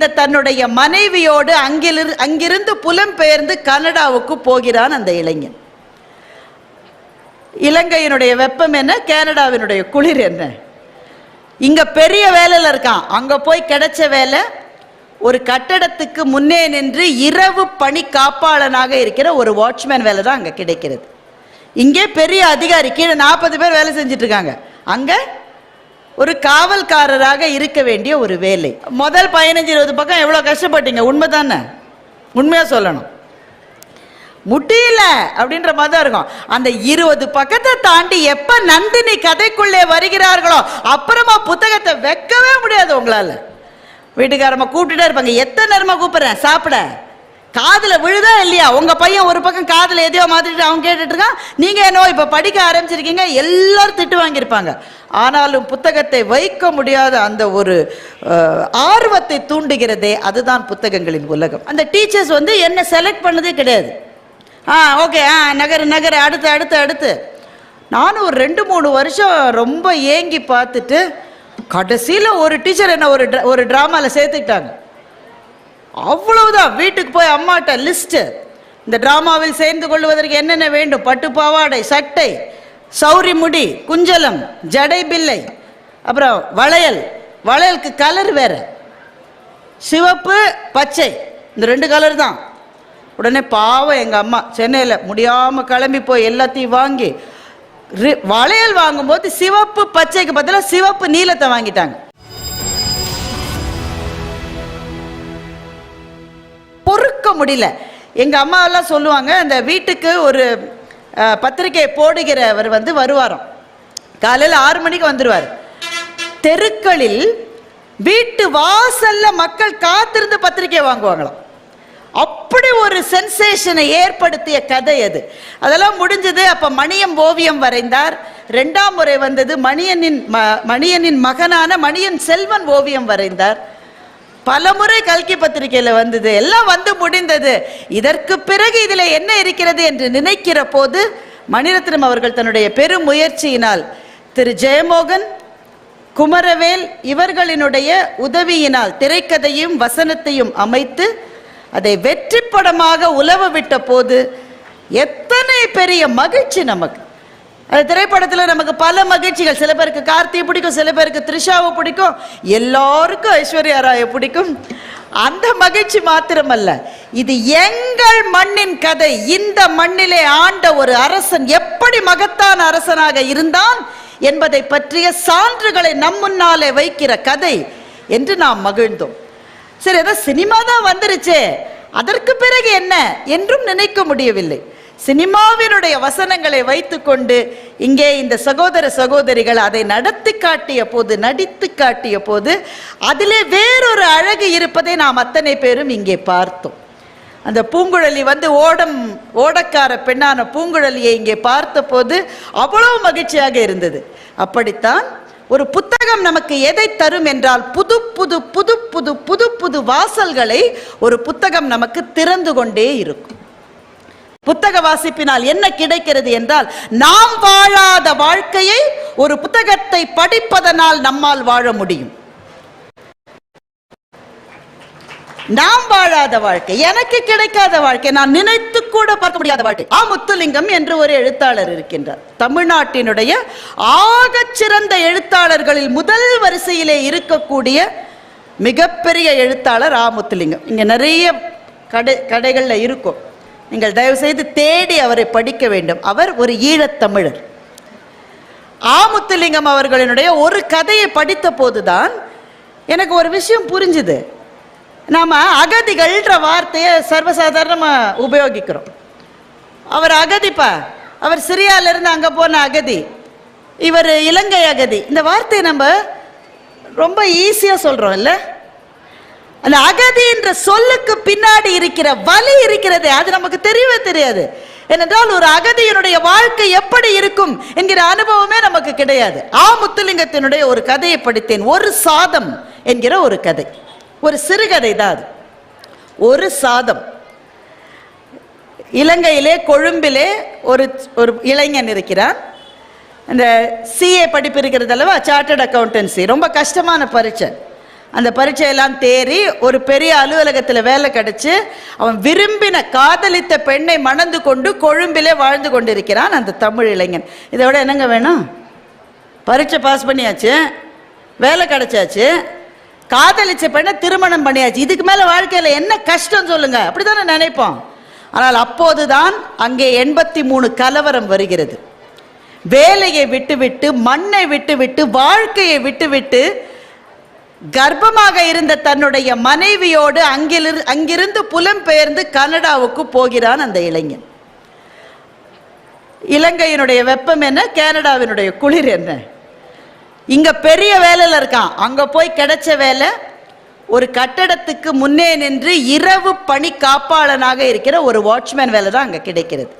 இந்த தன்னுடைய மனைவியோடு அங்கிலிரு அங்கிருந்து புலம்பெயர்ந்து கனடாவுக்கு போகிறான் அந்த இளைஞன். இலங்கையினுடைய வெப்பம் என்ன? கனடாவினுடைய குளிர் என்ன? இங்க பெரிய வேலையில் இருக்கான். அங்க போய் கிடைச்ச வேலை ஒரு கட்டடத்துக்கு முன்னே நின்று இரவு பணி காப்பாளனாக இருக்கிற ஒரு வாட்ச்மேன் வேலை தான் அங்க கிடைக்கிறது. இங்கே பெரிய அதிகாரி கீழே நாற்பது பேர் வேலை செஞ்சுட்டு இருக்காங்க. அங்க ஒரு காவல்காரராக இருக்க வேண்டிய ஒரு வேலை. முதல் பதினஞ்சு இருபது பக்கம் எவ்வளோ கஷ்டப்பட்டீங்க? உண்மை தானே உண்மையாக சொல்லணும். முடியல அப்படின்ற மாதிரி தான் இருக்கும். அந்த இருபது பக்கத்தை தாண்டி எப்ப நந்தினி கதைக்குள்ளே வருகிறார்களோ அப்புறமா புத்தகத்தை வைக்கவே முடியாது உங்களால. வீட்டுக்காரம்மா கூப்பிட்டுட்டே இருப்பாங்க. எத்தனை நேரமா கூப்பிடுறேன்? சாப்பிட. காதில் விழுதா இல்லையா? உங்க பையன் ஒரு பக்கம் காதில் எதையோ மாதிரிட்டு அவன் கேட்டுட்டு இருக்கான் நீங்க என்னோ இப்ப படிக்க ஆரம்பிச்சிருக்கீங்க எல்லாரும் திட்டு வாங்கியிருப்பாங்க. ஆனாலும் புத்தகத்தை வைக்க முடியாத அந்த ஒரு ஆர்வத்தை தூண்டுகிறதே அதுதான் புத்தகங்களின் உலகம். அந்த டீச்சர்ஸ் வந்து என்ன செலக்ட் பண்ணதே கிடையாது. ஆ ஓகே ஆ நகர் நகர் அடுத்து அடுத்து அடுத்து. நானும் ஒரு ரெண்டு மூணு வருஷம் ரொம்ப ஏங்கி பார்த்துட்டு கடைசியில் ஒரு டீச்சர் என்ன ஒரு ஒரு ட்ராமாவில் சேர்த்துக்கிட்டாங்க. அவ்வளவுதான். வீட்டுக்கு போய் அம்மாட்ட லிஸ்ட்டு இந்த ட்ராமாவில் சேர்ந்து கொள்வதற்கு என்னென்ன வேண்டும்? பட்டு பாவாடை சட்டை சௌரி முடி குஞ்சலம் ஜடை பில்லை அப்புறம் வளையல். வளையலுக்கு கலர் வேற. சிவப்பு பச்சை. இந்த ரெண்டு கலர் தான். உடனே பாவம் எங்கள் அம்மா. சென்னையில் முடியாமல் கிளம்பி போய் எல்லாத்தையும் வாங்கி ரி- வளையல் வாங்கும்போது சிவப்பு பச்சைக்கு பதிலாக சிவப்பு நீலத்தை வாங்கிட்டாங்க. பொறுக்க முடியல. எங்கள் அம்மாவெல்லாம் சொல்லுவாங்க அந்த வீட்டுக்கு ஒரு பத்திரிக்கையை போடுகிறவர் வந்து வருவாராம். காலையில் ஆறு மணிக்கு வந்துடுவார் தெருக்களில் வீட்டு வாசல்ல மக்கள் காத்திருந்து பத்திரிக்கை வாங்குவாங்களாம். அப்படி ஒரு சென்சேஷனை ஏற்படுத்திய கதை அது. அதெல்லாம் முடிஞ்சது அப்ப மணியம் ஓவியம் வரைந்தார். ரெண்டாம் முறை வந்தது மணியனின் ம- மணியனின் மகனான மணியன் செல்வன் ஓவியம் வரைந்தார். பலமுறை கல்கி பத்திரிகையில் வந்தது. எல்லாம் வந்து முடிந்தது. இதற்கு பிறகு இதில் என்ன இருக்கிறது என்று நினைக்கிற போது மணிரத்னம் அவர்கள் தன்னுடைய பெரும் முயற்சியினால் திரு ஜெயமோகன் குமரவேல் இவர்களினுடைய உதவியினால் திரைக்கதையும் வசனத்தையும் அமைத்து அதை வெற்றி படமாக உலவ விட்ட போது எத்தனை பெரிய மகிழ்ச்சி நமக்கு. அந்த திரைப்படத்தில் நமக்கு பல மகிழ்ச்சிகள். சில பேருக்கு கார்த்தியை பிடிக்கும் சில பேருக்கு த்ரிஷாவை பிடிக்கும். எல்லாருக்கும் ஐஸ்வர்யா ராயை பிடிக்கும். அந்த மகிழ்ச்சி மாத்திரமல்ல. இது எங்கள் மண்ணின் கதை. இந்த மண்ணிலே ஆண்ட ஒரு அரசன் எப்படி மகத்தான அரசனாக இருந்தான் என்பதை பற்றிய சான்றுகளை நம் முன்னாலே வைக்கிற கதை என்று நாம் மகிழ்ந்தோம். சரி ஏதோ சினிமா தான் வந்துருச்சே. அதற்கு பிறகு என்ன? என்றும் நினைக்க முடியவில்லை. சினிமாவினுடைய வசனங்களை வைத்துக்கொண்டு இங்கே இந்த சகோதர சகோதரிகள் அதை நடத்தி காட்டிய போது நடித்து காட்டிய போது அதிலே வேறொரு அழகு இருப்பதை நாம் அத்தனை பேரும் இங்கே பார்த்தோம். அந்த பூங்குழலி வந்து ஓடம் ஓடக்கார பெண்ணான பூங்குழலியை இங்கே பார்த்தபோது அவ்வளவு மகிழ்ச்சியாக இருந்தது. அப்படித்தான் ஒரு புத்தகம் நமக்கு எதை தரும் என்றால் புது புது புது புது புது புது வாசல்களை ஒரு புத்தகம் நமக்கு திறந்து கொண்டே இருக்கும். புத்தக வாசிப்பினால் என்ன கிடைக்கிறது என்றால் நாம் வாழாத வாழ்க்கையை ஒரு புத்தகத்தை படிப்பதனால் நம்மால் வாழ முடியும். நாம் வாழாத வாழ்க்கை எனக்கு கிடைக்காத வாழ்க்கை நான் நினைத்து கூட பார்க்க முடியாத வாழ்க்கை. ஆ முத்துலிங்கம் என்று ஒரு எழுத்தாளர் இருக்கின்றார். தமிழ்நாட்டினுடைய ஆக சிறந்த எழுத்தாளர்களில் முதல் வரிசையிலே இருக்கக்கூடிய மிகப்பெரிய எழுத்தாளர் ஆ முத்துலிங்கம். இங்க நிறைய கடை கடைகளில் இருக்கும். நீங்கள் தயவு செய்து தேடி அவரை படிக்க வேண்டும். அவர் ஒரு ஈழத்தமிழர். ஆமுத்துலிங்கம் அவர்களினுடைய ஒரு கதையை படித்த போதுதான் எனக்கு ஒரு விஷயம் புரிஞ்சுது. நாம அகதிகள்ன்ற வார்த்தையை சர்வசாதாரணமாக உபயோகிக்கிறோம். அவர் அகதிப்பா அவர் சிரியால இருந்து அங்கே போன அகதி இவர் இலங்கை அகதி. இந்த வார்த்தையை நம்ம ரொம்ப ஈஸியாக சொல்கிறோம் இல்லை? அந்த அகதி என்ற சொல்லுக்கு பின்னாடி இருக்கிற வலி இருக்கிறதே அது நமக்கு தெரியவே தெரியாது. ஏனென்றால் ஒரு அகதியினுடைய வாழ்க்கை எப்படி இருக்கும் என்கிற அனுபவமே நமக்கு கிடையாது. ஆ முத்துலிங்கத்தினுடைய ஒரு கதையை படித்தேன். ஒரு சாதம் என்கிற ஒரு கதை. ஒரு சிறுகதை தான் அது. ஒரு சாதம். இலங்கையிலே கொழும்பிலே ஒரு ஒரு இளைஞன் இருக்கிறான். அந்த சிஏ படிப்பு இருக்கிறது அல்லவா? சார்ட்டர்ட் அக்கௌண்டன்சி ரொம்ப கஷ்டமான பரீட்சை. அந்த பரீட்சையெல்லாம் தேறி ஒரு பெரிய அலுவலகத்தில் வேலை கிடச்சி அவன் விரும்பின காதலித்த பெண்ணை மணந்து கொண்டு கொழும்பிலே வாழ்ந்து கொண்டிருக்கிறான் அந்த தமிழ் இளைஞன். இதை விட என்னங்க வேணும்? பரீட்சை பாஸ் பண்ணியாச்சு வேலை கிடைச்சாச்சு காதலிச்ச பெண்ணை திருமணம் பண்ணியாச்சு. இதுக்கு மேலே வாழ்க்கையில் என்ன கஷ்டம் சொல்லுங்க? அப்படிதானே நினைப்போம். ஆனால் அப்போதுதான் அங்கே எண்பத்தி மூணு கலவரம் வருகிறது. வேலையை விட்டுவிட்டு மண்ணை விட்டுவிட்டு வாழ்க்கையை விட்டுவிட்டு கர்ப்பமாக இருந்த தன்னுடைய மனைவியோடு அங்கிலிரு அங்கிருந்து புலம்பெயர்ந்து கனடாவுக்கு போகிறான் அந்த இளைஞன். இலங்கையினுடைய வெப்பம் என்ன? கனடாவினுடைய குளிர் என்ன? இங்க பெரிய வேலையில் இருக்கான். அங்க போய் கிடைச்ச வேலை ஒரு கட்டடத்துக்கு முன்னே நின்று இரவு பணி காப்பாளனாக இருக்கிற ஒரு வாட்ச்மேன் வேலை தான் அங்கே கிடைக்கிறது.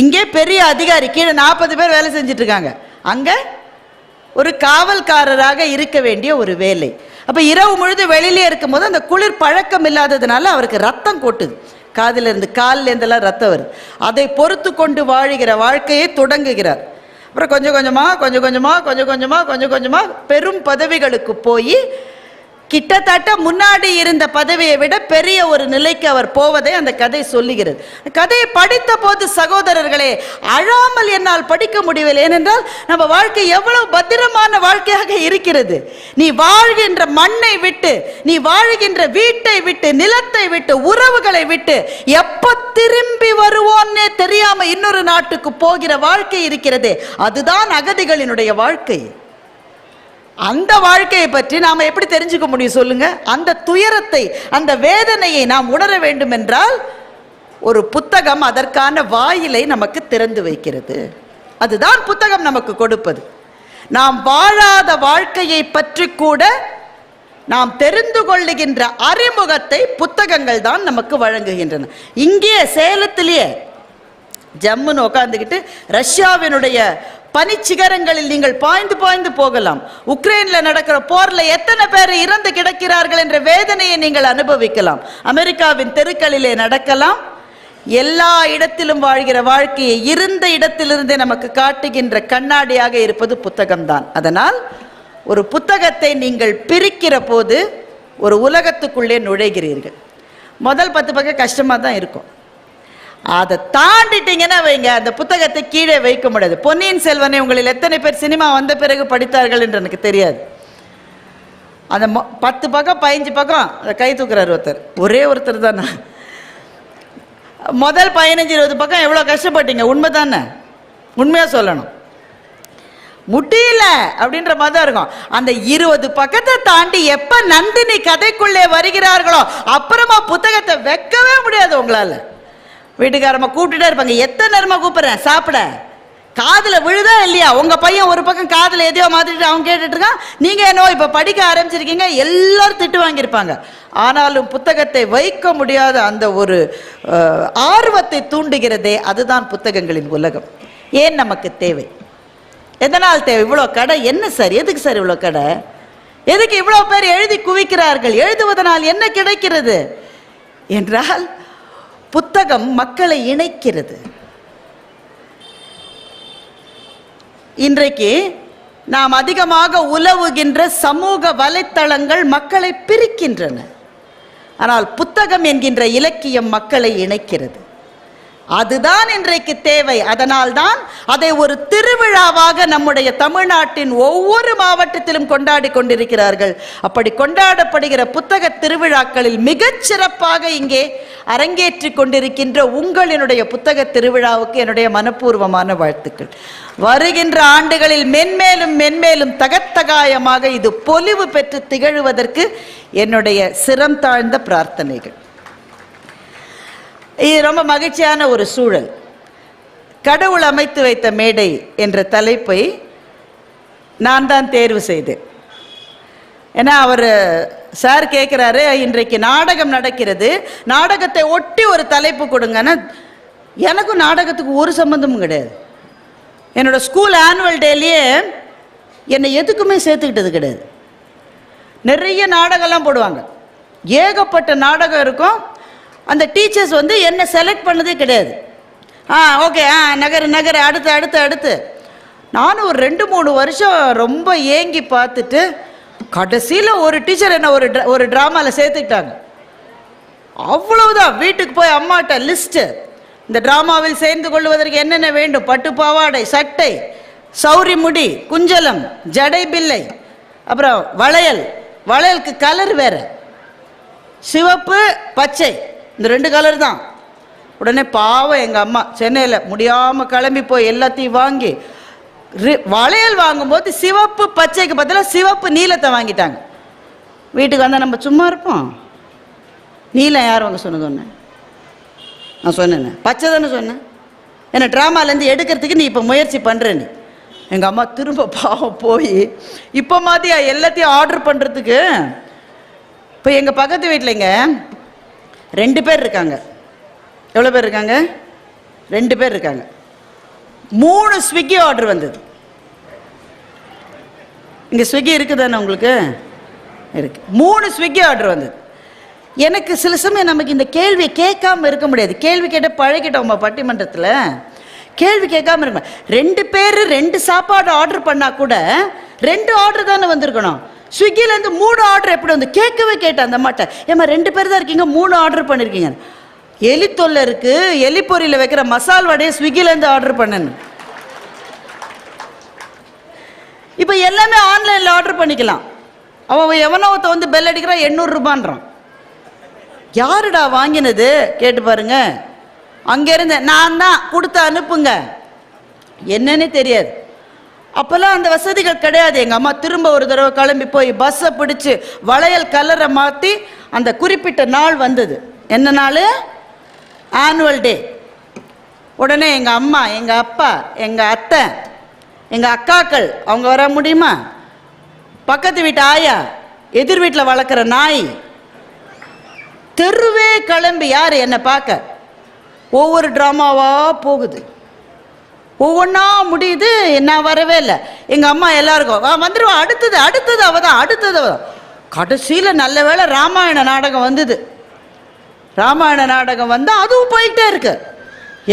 இங்கே பெரிய அதிகாரி கீழே நாற்பது பேர் வேலை செஞ்சிட்ருக்காங்க அங்கே ஒரு காவல்காரராக இருக்க வேண்டிய ஒரு வேலை. அப்ப இரவு முழுது வெளியிலே இருக்கும்போது அந்த குளிர் பழக்கம் இல்லாததுனால அவருக்கு ரத்தம் கொட்டுது. காதில இருந்து காலில் இருந்தெல்லாம் ரத்தம் வருது. அதை பொறுத்து கொண்டு வாழுகிற வாழ்க்கையை தொடங்குகிறார். அப்புறம் கொஞ்சம் கொஞ்சமாக கொஞ்சம் கொஞ்சமாக கொஞ்சம் கொஞ்சமாக கொஞ்சம் கொஞ்சமாக பெரும் பதவிகளுக்கு போய் கிட்டத்தட்ட முன்னாடி இருந்த பதவியை விட பெரிய ஒரு நிலைக்கு அவர் போவதை அந்த கதை சொல்லுகிறது. கதையை படித்த போது சகோதரர்களே அழாமல் என்னால் படிக்க முடியவில்லை. ஏனென்றால் நம்ம வாழ்க்கை எவ்வளவு பத்திரமான வாழ்க்கையாக இருக்கிறது. நீ வாழ்கின்ற மண்ணை விட்டு நீ வாழ்கின்ற வீட்டை விட்டு நிலத்தை விட்டு உறவுகளை விட்டு எப்ப திரும்பி வருவோன்னே தெரியாம இன்னொரு நாட்டுக்கு போகிற வாழ்க்கை இருக்கிறது. அதுதான் அகதிகளினுடைய வாழ்க்கை. அந்த வாழ்க்கையை பற்றி நாம் எப்படி தெரிஞ்சுக்க முடியும் சொல்லுங்க? அந்த துயரத்தை அந்த வேதனையை நாம் உணர வேண்டும் என்றால் ஒரு புத்தகம் அதற்கான வாயிலை நமக்கு திறந்து வைக்கிறது. அதுதான் புத்தகம் நமக்கு கொடுப்பது. நாம் வாழாத வாழ்க்கையை பற்றி கூட நாம் தெரிந்து கொள்ளுகின்ற அறிமுகத்தை புத்தகங்கள் தான் நமக்கு வழங்குகின்றன. இங்கே சேலத்திலேயே ஜம்முன்னு உட்காந்துக்கிட்டு ரஷ்யாவினுடைய பனிச்சிகரங்களில் நீங்கள் பாய்ந்து பாய்ந்து போகலாம். உக்ரைன்ல நடக்கிற போர்ல எத்தனை பேர் இறந்து கிடக்கிறார்கள் என்ற வேதனையை நீங்கள் அனுபவிக்கலாம். அமெரிக்காவின் தெருக்களிலே நடக்கலாம். எல்லா இடத்திலும் வாழ்கிற வாழ்க்கையை இருந்த இடத்திலிருந்தே நமக்கு காட்டுகின்ற கண்ணாடியாக இருப்பது புத்தகம்தான். அதனால் ஒரு புத்தகத்தை நீங்கள் பிரிக்கிற போது ஒரு உலகத்துக்குள்ளே நுழைகிறீர்கள். முதல் பத்து பக்கம் கஷ்டமாக தான் இருக்கும். அதை தாண்டிட்டீங்கன்னா வைங்க. அந்த புத்தகத்தை கீழே வைக்க முடியாது. பொன்னியின் செல்வனை உங்களில் எத்தனை பேர் சினிமா வந்த பிறகு படித்தார்கள் என்று எனக்கு தெரியாது. அந்த மொ- பத்து பக்கம் பதினஞ்சு பக்கம் அதை கை தூக்குறாரு ஒருத்தர். ஒரே ஒருத்தர் தானே. முதல் பதினஞ்சு இருபது பக்கம் எவ்வளோ கஷ்டப்பட்டீங்க? உண்மை தானே. உண்மையாக சொல்லணும். முடியல அப்படின்ற மாதிரி தான் இருக்கும். அந்த இருபது பக்கத்தை தாண்டி எப்போ நந்தினி கதைக்குள்ளே வருகிறார்களோ அப்புறமா புத்தகத்தை வைக்கவே முடியாது உங்களால். வீட்டுக்காரம்மா கூப்பிட்டுட்டே இருப்பாங்க. எத்தனை நேரமா கூப்பிடுறேன்? சாப்பிட. காதில் விழுதா இல்லையா? உங்கள் பையன் ஒரு பக்கம் காதில் எதையோ மாத்திட்டு அவன் கேட்டுட்டு இருக்கான். நீங்கள் என்னவோ இப்போ படிக்க ஆரம்பிச்சிருக்கீங்க. எல்லாரும் திட்டு வாங்கியிருப்பாங்க. ஆனாலும் புத்தகத்தை வைக்க முடியாத அந்த ஒரு ஆர்வத்தை தூண்டுகிறதே அதுதான் புத்தகங்களின் உலகம். ஏன் நமக்கு தேவை? எதனால் தேவை? இவ்வளோ கடை. என்ன சார்? எதுக்கு சார் இவ்வளோ கடை? எதுக்கு இவ்வளோ பேர் எழுதி குவிக்கிறார்கள்? எழுதுவதனால் என்ன கிடைக்கிறது? என்றால் புத்தகம் மக்களை இணைக்கிறது. இன்றைக்கு நாம் அதிகமாக உலவுகின்ற சமூக வலைத்தளங்கள் மக்களை பிரிக்கின்றன. ஆனால் புத்தகம் என்கின்ற இலக்கியம் மக்களை இணைக்கிறது. அதுதான் இன்றைக்கு தேவை. அதனால்தான் அதை ஒரு திருவிழாவாக நம்முடைய தமிழ்நாட்டின் ஒவ்வொரு மாவட்டத்திலும் கொண்டாடி கொண்டிருக்கிறார்கள். அப்படி கொண்டாடப்படுகிற புத்தக திருவிழாக்களில் மிகச் சிறப்பாக இங்கே அரங்கேற்றி கொண்டிருக்கின்ற உங்களினுடைய புத்தக திருவிழாவுக்கு என்னுடைய மனப்பூர்வமான வாழ்த்துக்கள். வருகின்ற ஆண்டுகளில் மென்மேலும் மென்மேலும் தகத்தகாயமாக இது பொலிவு பெற்று திகழ்வதற்கு என்னுடைய சிரம் தாழ்ந்த பிரார்த்தனைகள். இது ரொம்ப மகிழ்ச்சியான ஒரு சூழல். கடவுள் அமைத்து வைத்த மேடை என்ற தலைப்பை நான் தான் தேர்வு செய்தேன். ஏன்னா அவர் சார் கேட்குறாரு இன்றைக்கு நாடகம் நடக்கிறது. நாடகத்தை ஒட்டி ஒரு தலைப்பு கொடுங்கன்னா. எனக்கும் நாடகத்துக்கு ஒரு சம்மந்தமும் கிடையாது. என்னோடய ஸ்கூல் ஆனுவல் டேலேயே என்னை எதுக்குமே சேர்த்துக்கிட்டது கிடையாது. நிறைய நாடகம்லாம் போடுவாங்க. ஏகப்பட்ட நாடகம் இருக்கும். அந்த டீச்சர்ஸ் வந்து என்னை செலக்ட் பண்ணதே கிடையாது. ஆ ஓகே ஆ நகர் நகர் அடுத்து அடுத்து அடுத்து. நானும் ஒரு ரெண்டு மூணு வருஷம் ரொம்ப ஏங்கி பார்த்துட்டு கடைசியில் ஒரு டீச்சர் என்ன ஒரு ஒரு ட்ராமாவில் சேர்த்துக்கிட்டாங்க. அவ்வளவுதான். வீட்டுக்கு போய் அம்மாட்ட லிஸ்ட்டு இந்த ட்ராமாவில் சேர்ந்து கொள்வதற்கு என்னென்ன வேண்டும்? பட்டு பாவாடை சட்டை சௌரி முடி குஞ்சலம் ஜடை பில்லை அப்புறம் வளையல். வளையலுக்கு கலர் வேற. சிவப்பு பச்சை. இந்த ரெண்டு கலர் தான். உடனே பாவம் எங்கள் அம்மா. சென்னையில் முடியாமல் கிளம்பி போய் எல்லாத்தையும் வாங்கி வளையல் வாங்கும்போது சிவப்பு பச்சைக்கு பதிலாக சிவப்பு நீலத்தை வாங்கிட்டாங்க. வீட்டுக்கு வந்தால் நம்ம சும்மா இருப்போம். நீலம் யார் வாங்க சொன்னது ஒன்று நான் சொன்னேன். பச்சை தானே சொன்னேன். என்ன ட்ராமாலேருந்து எடுக்கிறதுக்கு நீ இப்போ முயற்சி பண்ணுறேன்னு நீ. எங்கள் அம்மா திரும்ப பாவம் போய் இப்போ மாதிரியா எல்லாத்தையும் ஆர்டர் பண்ணுறதுக்கு இப்போ எங்கள் பக்கத்து வீட்டிலங்க ரெண்டு பேர் இருக்காங்க. எவ்வளோ பேர் இருக்காங்க? ரெண்டு பேர் இருக்காங்க. மூணு ஸ்விக்கி ஆர்டர் வந்தது. இங்கே ஸ்விக்கி இருக்குதானே உங்களுக்கு? இருக்கு. மூணு ஸ்விக்கி ஆர்டர் வந்தது. எனக்கு சில சமயம் நமக்கு இந்த கேள்வியை கேட்காம இருக்க முடியாது. கேள்வி கேட்ட பழகிட்டோம் பட்டிமன்றத்தில்? கேள்வி கேட்காம இருக்க ரெண்டு பேர் ரெண்டு சாப்பாடு ஆர்டர் பண்ணா கூட ரெண்டு ஆர்டர் தானே வந்திருக்கணும். ஸ்விக்கிலேருந்து மூணு ஆர்டர் எப்படி வந்து? கேட்கவே கேட்டேன் அந்த மாட்டை ஏம்மா ரெண்டு பேர் தான் இருக்கீங்க மூணு ஆர்டர் பண்ணியிருக்கீங்க எலி தொல்லை இருக்குது எலி பொரியில் வைக்கிற மசால் வடையை ஸ்விக்கிலேருந்து ஆர்டர் பண்ணணும் இப்போ எல்லாமே ஆன்லைனில் ஆர்டர் பண்ணிக்கலாம். அவன் எவனோ ஒருத்தன் வந்து பெல் அடிக்கிறான் எண்ணூறுரூபான்றான் யாருடா வாங்கினது? கேட்டு பாருங்க. அங்கேருந்து நான் தான் கொடுத்து அனுப்புங்க. என்னன்னே தெரியாது. அப்போல்லாம் அந்த வசதிகள் கிடையாது. எங்கள் அம்மா திரும்ப ஒரு தடவை கிளம்பி போய் பஸ்ஸை பிடிச்சி வளையல் கலரை மாற்றி அந்த குறிப்பிட்ட நாள் வந்தது. என்ன நாள்? ஆனுவல் டே உடனே எங்கள் அம்மா எங்கள் அப்பா எங்கள் அத்தை எங்கள் அக்காக்கள் அவங்க வர முடியுமா? பக்கத்து வீட்டு ஆயா எதிர் வீட்டில் வளர்க்குற நாய். தெருவே கிளம்பி யார் என்னை பார்க்க? ஒவ்வொரு ட்ராமாவாக போகுது. ஒவ்வொன்றா முடியுது நான் வரவே இல்லை. எங்கள் அம்மா எல்லாருக்கும் "வா, அடுத்தது அடுத்தது அவ தான் அடுத்தது அவ கடைசியில் நல்ல வேளை ராமாயண நாடகம் வந்தது. ராமாயண நாடகம் வந்தால் அதுவும் போயிட்டே இருக்குது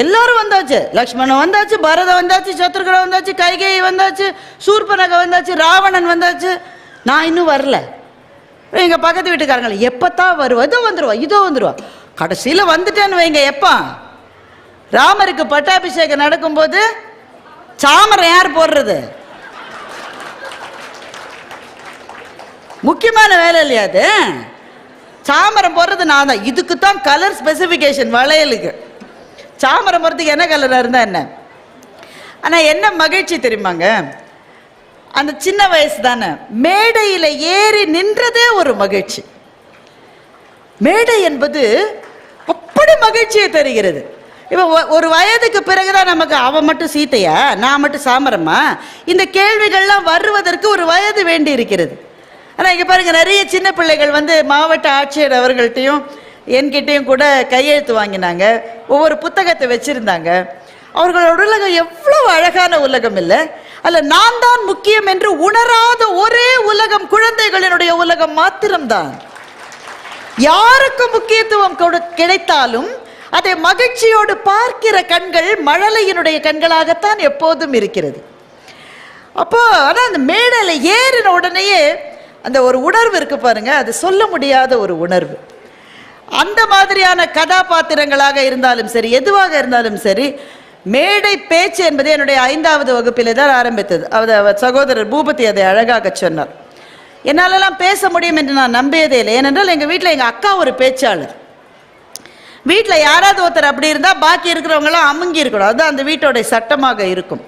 எல்லாரும் வந்தாச்சு. லக்ஷ்மணன் வந்தாச்சு பரத வந்தாச்சு சத்ருகனை வந்தாச்சு கைகேயி வந்தாச்சு சூர்பனக வந்தாச்சு ராவணன் வந்தாச்சு. நான் இன்னும் வரல. எங்கள் பக்கத்து வீட்டுக்காரங்கள எப்பத்தான் வருவா? இதோ வந்துருவா இதோ வந்துருவா. கடைசியில் வந்துட்டேன்னு வைங்க எப்போ? ராமருக்கு பட்டாபிஷேகம் நடக்கும்போது சாமரம் யார் போடுறது? முக்கியமான வேலை இல்லையா அது? சாமரம் போடுறது நான் தான். இதுக்கு தான் கலர் ஸ்பெசிஃபிகேஷன் வளையலுக்கு. சாமரம் போடுறதுக்கு என்ன கலராக இருந்தால் என்ன? ஆனால் என்ன மகிழ்ச்சி தெரியுமாங்க? அந்த சின்ன வயசு தானே. மேடையில் ஏறி நின்றதே ஒரு மகிழ்ச்சி. மேடை என்பது அப்படி மகிழ்ச்சியை தருகிறது. இப்போ ஒரு வயதுக்கு பிறகுதான் நமக்கு அவன் மட்டும் சீத்தையா? நான் மட்டும் சாமரமா இந்த கேள்விகள்லாம் வருவதற்கு ஒரு வயது வேண்டி இருக்கிறது ஆனால் இங்கே பாருங்கள் நிறைய சின்ன பிள்ளைகள் வந்து மாவட்ட ஆட்சியர் அவர்கள்ட்டையும் என்கிட்டையும் கூட கையெழுத்து வாங்கினாங்க. ஒவ்வொரு புத்தகத்தை வச்சிருந்தாங்க. அவர்களோட உலகம் எவ்வளவு அழகான உலகம் இல்லை. அல்ல நான் தான் முக்கியம் என்று உணராத ஒரே உலகம் குழந்தைகளினுடைய உலகம் மாத்திரம்தான். யாருக்கு முக்கியத்துவம் கொடு- கிடைத்தாலும் அதை மகிழ்ச்சியோடு பார்க்கிற கண்கள் மழலையினுடைய கண்களாகத்தான் எப்போதும் இருக்கிறது. அப்போ ஆனால் அந்த மேடையில் ஏறின உடனேயே அந்த ஒரு உணர்வு இருக்கு பாருங்க. அது சொல்ல முடியாத ஒரு உணர்வு. அந்த மாதிரியான கதாபாத்திரங்களாக இருந்தாலும் சரி எதுவாக இருந்தாலும் சரி மேடை பேச்சு என்பது என்னுடைய ஐந்தாவது வகுப்பிலே தான் ஆரம்பித்தது. அது அவர் சகோதரர் பூபதி அதை அழகாக சொன்னார். என்னாலெல்லாம் பேச முடியும் என்று நான் நம்பியதே இல்லை. ஏனென்றால் எங்கள் வீட்டில் எங்கள் அக்கா ஒரு பேச்சாளர். வீட்டில் யாராவது ஒருத்தர் அப்படி இருந்தால் பாக்கி இருக்கிறவங்களாம் அமுங்கி இருக்கணும். அதுதான் அந்த வீட்டோடைய சட்டமாக இருக்கும்.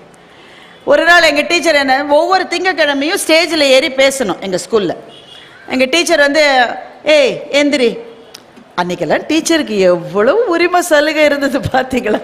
ஒரு நாள் எங்கள் டீச்சர் என்ன ஒவ்வொரு திங்கக்கிழமையும் ஸ்டேஜில் ஏறி பேசணும் எங்கள் ஸ்கூலில். எங்கள் டீச்சர் வந்து ஏய் எந்திரி அன்னைக்கெல்லாம் டீச்சருக்கு எவ்வளவு உரிமை சலுகை இருந்தது பார்த்தீங்களா